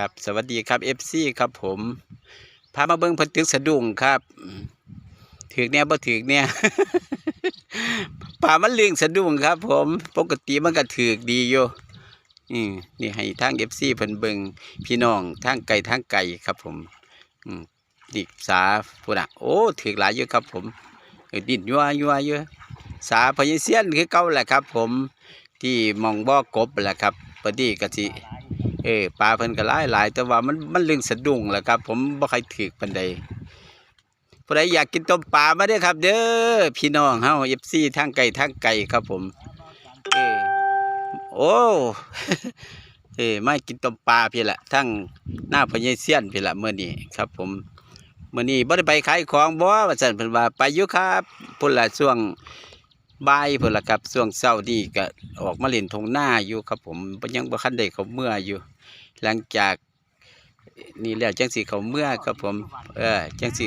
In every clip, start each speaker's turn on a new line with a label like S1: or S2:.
S1: ครับ สวัสดีครับ FC ครับผม พามาเบิ่งพิ่นตึกสะดุ้งครับถือเนี่ยบ่ถือเนี่ยป่ามันเลี้ยงสะดุ้งครับ ผม ปกติมันก็ถือดีอยู่อืมนี่ให้ทาง FC เพิ่นเบิ่งพี่น้องทางไกลทางไกลครับผมอืมนี่สาพุ่นน่ะโอ้ถือหลายอยู่ครับ ผมดินยัวยัวอยู่สาพญเซียนคือเก่าแหละครับ ผมที่มองบ่อกบแหละครับพอดีก็สิ เออปลาเพิ่นก็หลายหลายแต่ว่ามันมันลึงสะดุ้งแหละครับ ผมบ่ค่อยถึกปานใดผู้ใดอยากกินต้มปลามาเด้อครับ เด้อพี่น้องเฮา FC ทางไกลทางไกลครับผม เออโอ้เออมากินต้มปลาพี่ละทั้งหน้าพญเซียนพี่ละมื้อนี้ครับ ผมเมื้อนี้บ่ได้ไปขายของบ่ว่าซั่นเพิ่นว่าไปอยู่ครับพุ่นละช่วงบ่ายพุ่นละครับช่วงเช้านี้ก็ออกมาเล่นทงหน้าอยู่ครับ ผมบ่ยังบ่คันได้เขาเมื่ออยู่ หลังจากนี่แล้วจังสิเขาเมื่อครับผม เออจังสิ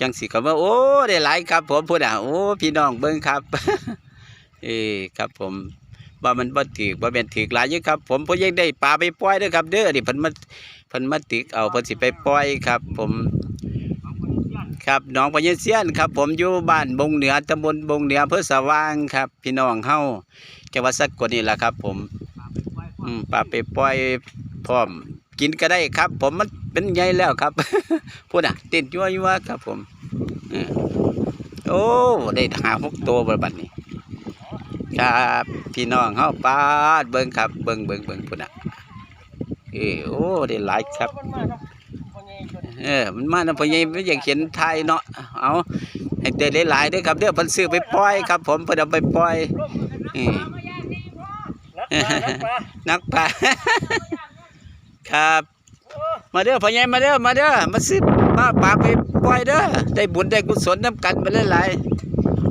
S1: จังสิเขาเมื่อโอ้ได้หลายครับ ผมพูดอะโอ้พี่น้องเบิ้งครับเออครับผมว่ามันบ่ถือว่าเป็นถือหลายอยู่ครับ ผมเพยังได้ปลาไปปล่อยด้อครับ เด้อนี่พิ่นมาพิ่นมาติกเอาพิ่นสิไปปล่อยครับ ผม ครับน้องพญเซียนครับ ผมอยู่บ้านบงเหนือตำบลบงเหนืออำเภอสว่างครับ พี่น้องเฮาจังหวัดสกลนี่แหละครับ ผมอืมปลาไปปล่อย พร้อมกินก็ได้ครับ ผมมันเป็นไงแล้วครับพูดอะเต้นยั่วยั่วครับผมโอ้ได้หาหกตัวบบัดนี้ ครับพี่น้องเฮาปาดเบิ่งครับ เบิ่งเบิ่งเบิ่งพูดอะเออโอ้ได้หลายครับ เออมันมานะพ่อใหญ่ไม่อยากเขียนไทยเนาะเอาให้เต้นหลายๆด้อครับเด้อเพิ่นซื้อไปปล่อยครับ ผมเพิ่นเอาไปปล่อยอืมนักปลา ครับ มาเด้อพ่อใหญ่มาเด้อมาเด้อมาซื้อมาปลาไปปล่อยเด้อได้บุญได้กุศลน้ำกันไปหลาย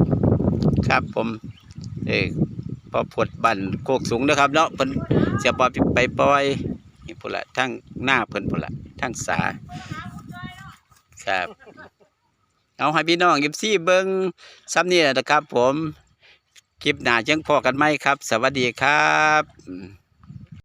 S1: ๆครับผมเออพอผดบันโคกสูงนะครับเนาะเพิ่นเสียปลาไปปล่อยนี่พุ่นละทั้งหน้าเพิ่นพุ่นละทั้งสาครับเอาให้พี่น้องยิบซี่เบิ้งซ้ำนี่แหละนะครับ ผมคลิปหน้าจังพอกันไหมครับ สวัสดีครับ